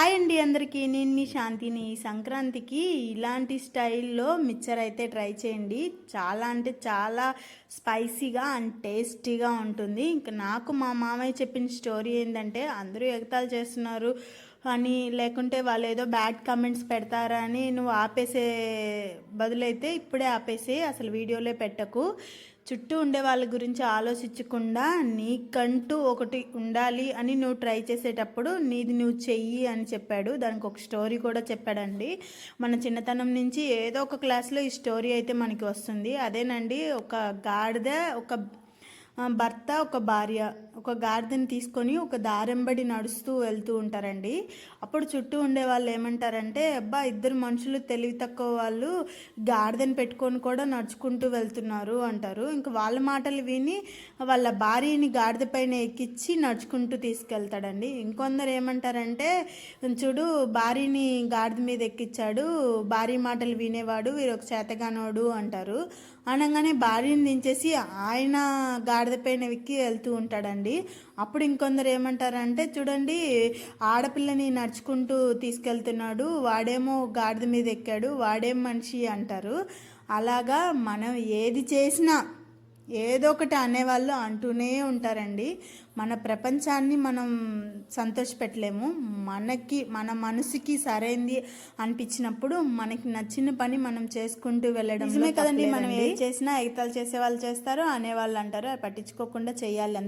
Hi అండి అందరికీ. నేను మీ శాంతిని. ఈ సంక్రాంతికి ఇలాంటి స్టైల్లో మిక్చర్ అయితే ట్రై చేయండి. చాలా అంటే చాలా స్పైసీగా అండ్ టేస్టీగా ఉంటుంది. ఇంకా నాకు మా మామయ్య చెప్పిన స్టోరీ ఏంటంటే అందరూ ఎగతాలు చేస్తున్నారు. అని లేకుంటే వాళ్ళు ఏదో బ్యాడ్ కామెంట్స్ పెడతారా అని నువ్వు ఆపేసే బదులైతే ఇప్పుడే ఆపేసి అసలు వీడియోలే పెట్టకు. చుట్టూ ఉండే వాళ్ళ గురించి ఆలోచించకుండా నీకంటూ ఒకటి ఉండాలి అని నువ్వు ట్రై చేసేటప్పుడు నీది నువ్వు చెయ్యి అని చెప్పాడు. దానికి ఒక స్టోరీ కూడా చెప్పాడండి. మన చిన్నతనం నుంచి ఏదో ఒక క్లాస్లో ఈ స్టోరీ అయితే మనకి వస్తుంది. అదేనండి ఒక గాడిద ఒక భర్త ఒక భార్య ఒక గాడిదని తీసుకొని ఒక దారెంబడి నడుస్తూ వెళ్తూ ఉంటారండి. అప్పుడు చుట్టూ ఉండే వాళ్ళు ఏమంటారంటే అబ్బా ఇద్దరు మనుషులు తెలివి తక్కువ వాళ్ళు గాడిదని పెట్టుకొని కూడా నడుచుకుంటూ వెళ్తున్నారు అంటారు. ఇంకా వాళ్ళ మాటలు విని వాళ్ళ భార్యని గాడిద పైన ఎక్కించి నడుచుకుంటూ తీసుకెళ్తాడండి. ఇంకొందరు ఏమంటారంటే చూడు భార్యని గాడిద మీద ఎక్కించాడు భార్య మాటలు వినేవాడు వీరు ఒక చేతగానోడు అంటారు. అనగానే భార్యని దించేసి ఆయన గాడిద పైన ఎక్కి వెళ్తూ ఉంటాడండి. అప్పుడు ఇంకొందరు ఏమంటారంటే చూడండి ఆడపిల్లని నడుచుకుంటూ తీసుకెళ్తున్నాడు. వాడేమో గాడిద మీద ఎక్కాడు. వాడేం మనిషి అంటారు. అలాగా మనం ఏది చేసినా ఏదో ఒకటి అనేవాళ్ళు అంటూనే ఉంటారండి. మన ప్రపంచాన్ని మనం సంతోషపెట్టలేము. మనకి మన మనసుకి సరైంది అనిపించినప్పుడు మనకి నచ్చిన పని మనం చేసుకుంటూ వెళ్ళడం నిజమే కదండి. మనం ఏది చేసినా ఎగతాలు చేసే వాళ్ళు చేస్తారు అనేవాళ్ళు అంటారు. పట్టించుకోకుండా చేయాలి